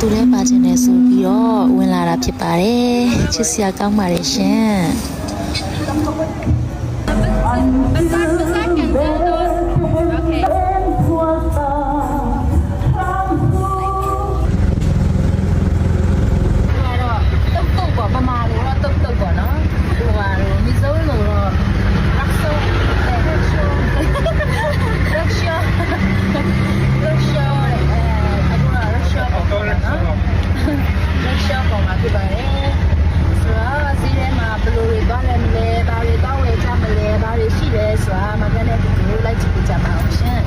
သူလည်းပါချင်တယ်ဆိုပြီးတော့ဝင်လာတာဖြစ်ပါတယ်ချစ်စရာကောင်းပါတယ်ရှင် ပေါ့နော် rock show ပေါ့မှာပြပါတယ်ဆိုတော့စီးထဲမှာဘယ်လိုတွေသွားလဲမလဲဘာတွေသွားဝယ်ကြမလဲဘာတွေရှိလဲဆိုတာမကန်တဲ့ဒီလိုလိုက်ကြည့်ကြပါအောင်ရှင်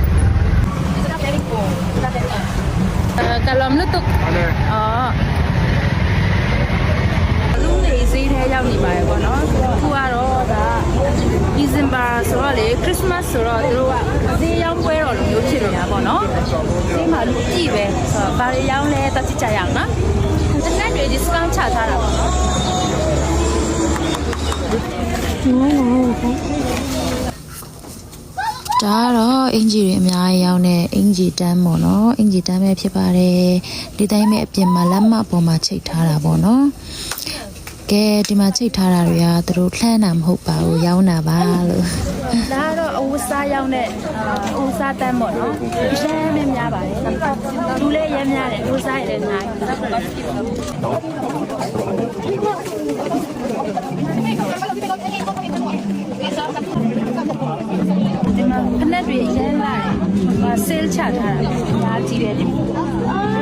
ဒီကနေ့ကိုဒီကနေ့အဲကလမ်နုတ်အော် လူနေဈေးထဲရောက်နေပါတယ်ပေါ့နော်အခုကတော့ဒါ December ဆိုတော့လေ Christmas ဆိုတော့သူတို့ကဈေးရောင်းပွဲတော်လိုမျိုးဖြစ်နေတာပေါ့နော်ဈေးမှာလူကြည့်ပဲဆိုတော့ဘာတွေရောင်းလဲတက်ကြည့်ကြရအောင်နော်တနက်တွေ discount ချထားတာပေါ့နော်ဒါကတော့အင်ဂျီတွေအများကြီးရောင်းတဲ့အင်ဂျီတန်းပေါ့နော်အင်ဂျီတန်းပဲဖြစ်ပါတယ်ဒီတိုင်းပဲအပြင်မှာလက်မပေါ်မှာချိတ်ထားတာပေါ့နော် ကဲဒီမှာချိတ်ထားတာတွေကသူတို့လှမ်းတာမဟုတ်ပါဘူးရောင်းတာပါလို့ဒါကတော့အဝတ်စားရောင်းတဲ့အဝတ်စားတန်းပေါ့နော်ရမ်းမများပါတယ်လူလည်းရမ်းများတယ်အဝတ်စားရလည်းနိုင်ဒီမှာဖနက်တွေရမ်းလာတယ်ဟာ sale ချထားတာအများကြီးတယ်ဒီဒီ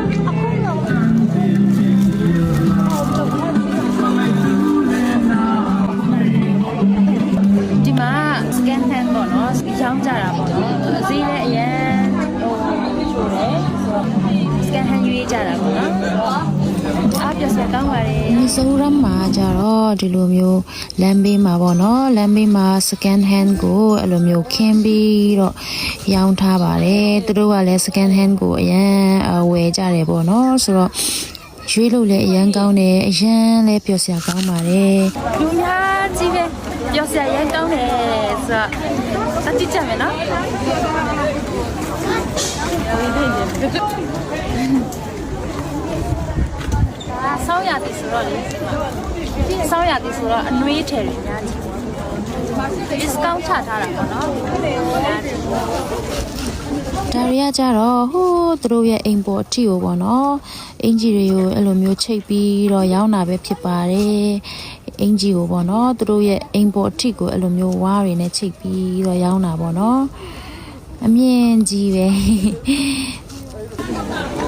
ရောင်းကြတာပေါ့နော်အစည်းလည်းအရင်ဟိုချိုးတယ်ဆိုတော့ scan hand ရွေးကြတာပေါ့နော်အားပြစရာကောင်းပါတယ်မီဇိုရမ်မှာကြတော့ဒီလိုမျိုးလမ်းဘေးမှာပေါ့နော်လမ်းဘေးမှာ second hand ကိုအဲ့လိုမျိုးခင်းပြီးတော့ရောင်းထားပါတယ်သူတို့ကလည်း second hand ကိုအရန်အဝယ်ကြတယ်ပေါ့နော်ဆိုတော့ရွေးလို့လည်းအရန်ကောင်းတယ်အရန်လည်းပျော်စရာကောင်းပါတယ်လူများကြီးပဲ ပြောစရာရမ်းကောင်းတယ်ဆိုတော့တတိကြမယ်နော်ဒါဆောင်းရသည်ဆိုတော့လေဆောင်းရသည်ဆိုတော့အနှွေးထည်တွေများကြီး discount ချထားတာပေါ့နော်ဒါတွေကကြတော့ဟိုးသူတို့ရဲ့အိမ်ပေါ်အထီကိုပေါ့နော်အင်ဂျီတွေကိုအဲ့လိုမျိုးချိတ်ပြီးတော့ရောင်းတာပဲဖြစ်ပါတယ် အင်ဂျီကိုပေါ့နော်သူတို့ရဲ့အိမ်ပေါ်အထီကိုအဲ့လိုမျိုးဝါးတွေနဲ့ချိတ်ပြီးတော့ရောင်းတာပေါ့နော်အမြင့်ကြီးပဲ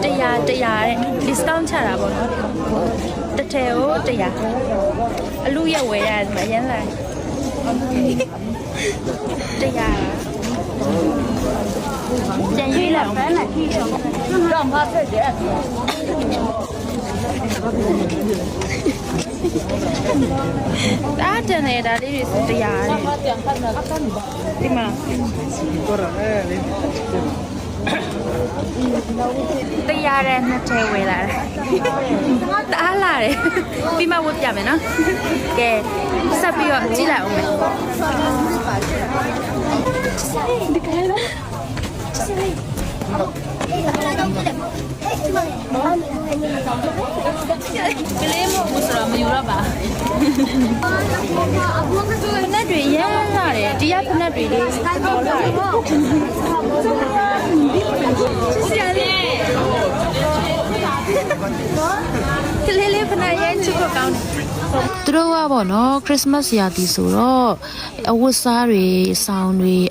တရားတရားတဲ့ discount ချတာပေါ့နော်တစ်ထည်ကိုတရားအလူရက်ဝယ်ရတယ်ဒီမှာရမ်းလာတရားပြန်ရွေးလိုက်အောင်တော့မဖက်တယ်ဒါ တန်နေတာလေးတွေစတရားတဲ့ဒီမှာတရားတဲ့နှစ်ထဲဝယ်လာတယ်တအားလာတယ်ပြီးမှဝတ်ပြမယ်နော်ကဲဆက်ပြီးတော့ကြည့်လိုက်အောင်မယ်ကလေး မဟုတ်ဘူးဆိုတော့မယူတော့ပါဖနက်တွေရမ်းလာတယ်ဒီကဖနက်တွေလေးပေါ်လာတယ်ဆရာလေးကလေးလေးဖနက်ရမ်းချစ်ဖို့ကောင်းတယ်သူတို့ကပေါ့နော်ခရစ်စမတ်ရာသီဆိုတော့အဝတ်စားတွေစောင်းတွေအကုန်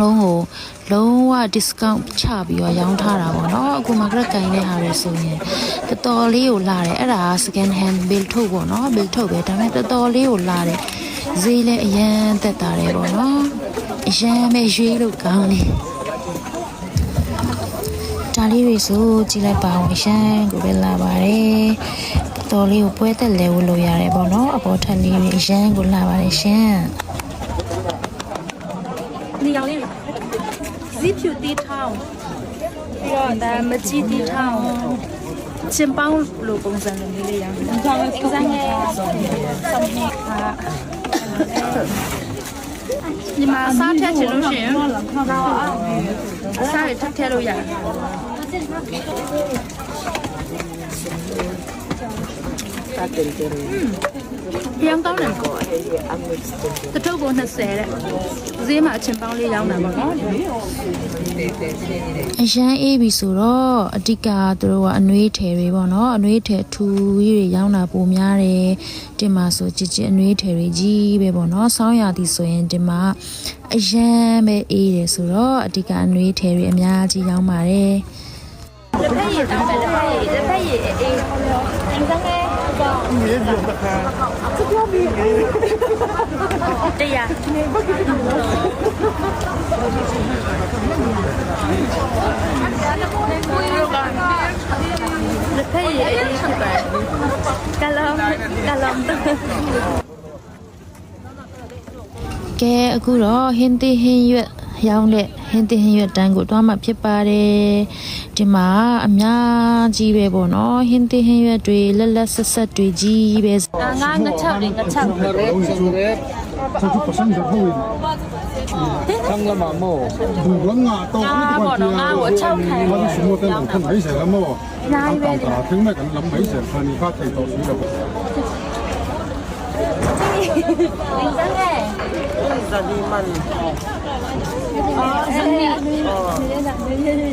လုံးကိုလုံးဝ discount ချပြီးတော့ရောင်းထားတာပေါ့နော်အခုမှကရက်ကင်တဲ့ဟာတွေဆိုရင်တော်တော်လေးကိုလာတယ်အဲ့ဒါ second hand bill ထုတ်ပေါ့နော် bill ထုတ်ပဲဒါပေမဲ့တော်တော်လေးကိုလာတယ်ဈေးလည်းအရန်သက်သာတယ်ပေါ့နော်အရန်ပဲရွေးလို့ကောင်းတယ်ဒါလေးတွေဆိုကြည့်လိုက်ပါအောင်အရန်ကိုပဲလာပါတယ်တော်လေးကိုပွဲသက်လဲဝလို့ရတယ်ပေါ့နော်အပေါ်ထက်လေးတွေအရန်ကိုလာပါတယ်ရှင် နေရောင်လေးတွေဇီဖြူတီးထောင်းပြီးတော့ဒါမကြီးတီးထောင်းချင်းပေါင်းလိုပုံစံလိုမျိုးလေးရောင်အင်္ဂလိပ်အင်္ဂလိပ်ရဲ့ဆောင်းနေဟာဒီမှာစားထက်ချင်လို့ရှိရင်အစားရထက်ထည့်လို့ရတယ် ပြောင်းကောင်းတယ်ကိုတထုပ်ကို20တဲ့ဈေးမှာအချင်းပေါင်းလေးရောင်းတာပေါ့နော်အရန်အေးပြီဆိုတော့အတိကသူတို့ကအနှွေးထည်တွေပေါ့နော်အနှွေးထည်ထူကြီးတွေရောင်းတာပိုများတယ်တင်မှာဆိုကြစ်ကြစ်အနှွေးထည်တွေကြီးပဲပေါ့နော်ဆောင်းရသည်ဆိုရင်တင်မှာအရန်ပဲအေးတယ်ဆိုတော့အတိကအနှွေးထည်တွေအများကြီးရောင်းပါတယ်တစ်ဖက်ရည်တောင်းတယ်တစ်ဖက်ရည်တစ်ဖက်ရည်အေးအင်းစမ်း လေတရားတစ်ဖက်ရည်အေးဖြစ်ပါတယ်ကလောကလောကဲအခုတော့ ရောင်းတဲ့ဟင်းတင်ဟင်းရွက်တန်းကိုတွားမှဖြစ်ပါတယ်ဒီမှာအများကြီးပဲပေါ့နော်ဟင်းတင်ဟင်းရွက်တွေလက်လက်ဆက်ဆက်တွေကြီးပဲငါငါချောက်တွေငါချောက်တွေทำละมาโมดูร้องงาโตไม่ต้องเกี่ยวว่าสมมติเป็นของคนไหนเสียละโมต่างตาถึงแม้กันลำไหนเสียพานิพาไทยต่อสู้ระบบลิงจังเลยลิงจังดีมัน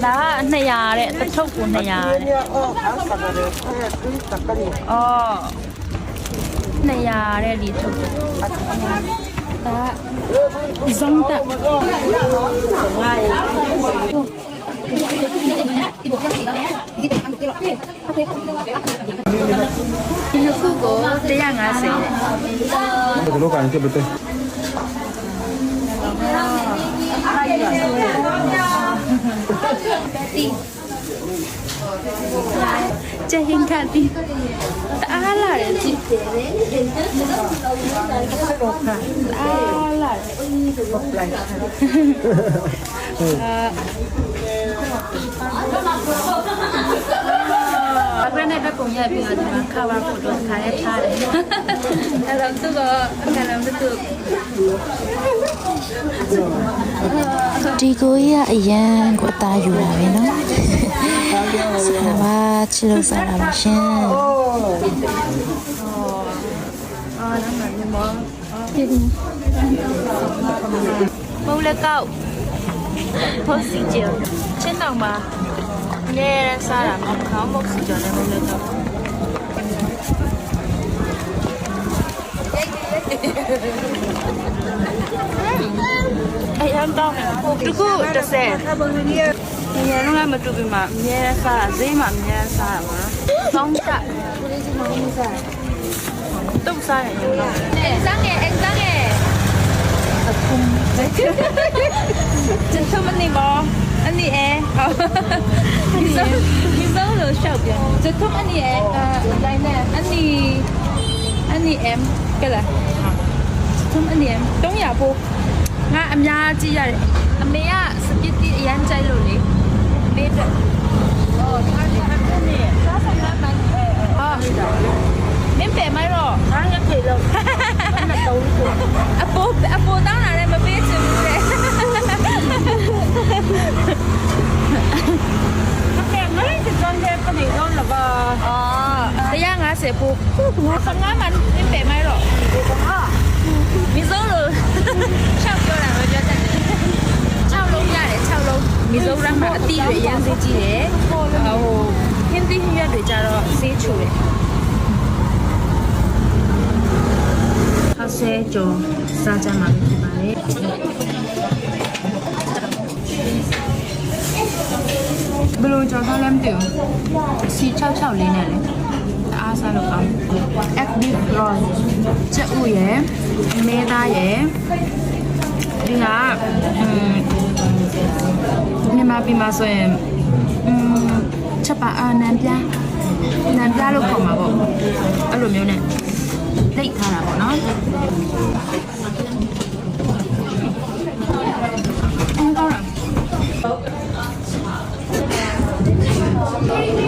đó này à đấy tập thúc của này à ờ này đấy đi thúc đó giống tập ngoài Ini aku kok, dia ngasih. Kalau kan itu betul. 对？ကျရင်ခတ်ဒီတအားလာတယ်ကြည့်အားလာတယ်အခုနဲ့ဘက်ပုံရပြီးတော့ဒီမှာခါပါဖို့တော့ခါရဲထားတယ်အဲ့တော့သူကကလည်းမတူ ဒီကိုကြီးကအရန်ကိုအသားယူတာပဲနော်ဆရာမချစ်လို့စားတာပါရှင်မုံလက်ကောက်ဖို့စီကျင်းချင်းတောင်ပါနဲစားတာမခေါင်းမုတ်စီကျင်းနဲ့မုံလက်ကောက်အဲ့ tham tao tu cu ta sẽ nhà nó mà tu bị mà nhà xa dễ mà nhà xa mà không cả tung xa này nhiều lắm em sang nè em sang nè thật không chân thơm anh đi bò anh đi e anh đi như vỡ lửa sập chân thơm anh đi e đây nè anh đi anh đi em cái là thơm anh đi em đúng nhà phụ ငါအများကြီးရတယ်အမေကစပစ်တီအရန်ကြိုက်လို့လေအမေအတွက် มันไม่เป๊ะไหมหรอกมีโซ่เลยชอบตัวไหนมาเยอะจังเลยชอบลงใหญ่เลยชอบลงมีโซ่ร่างมาตีเลยยังซีจีเลยโอ้โหเห็นที่เฮียเดี๋ยวจะรอซีชูเลยข้าวเส้นจงซาจามาเป็นมาเลยဘယ်လိုကြော်ထားလဲမသိဘူးစီ664နဲ့လေ စားလို့ကောင်း FB Cross ချက်ဥရဲ့မဲသားရဲ့ဒီကမြန်မာပြည်မှာဆိုရင်ချက်ပါအာနံပြားနံပြားလို့ခေါ်မှာပေါ့အဲ့လိုမျိုးနဲ့လိတ်ထားတာပေါ့နော်အန်ကောင်းတာ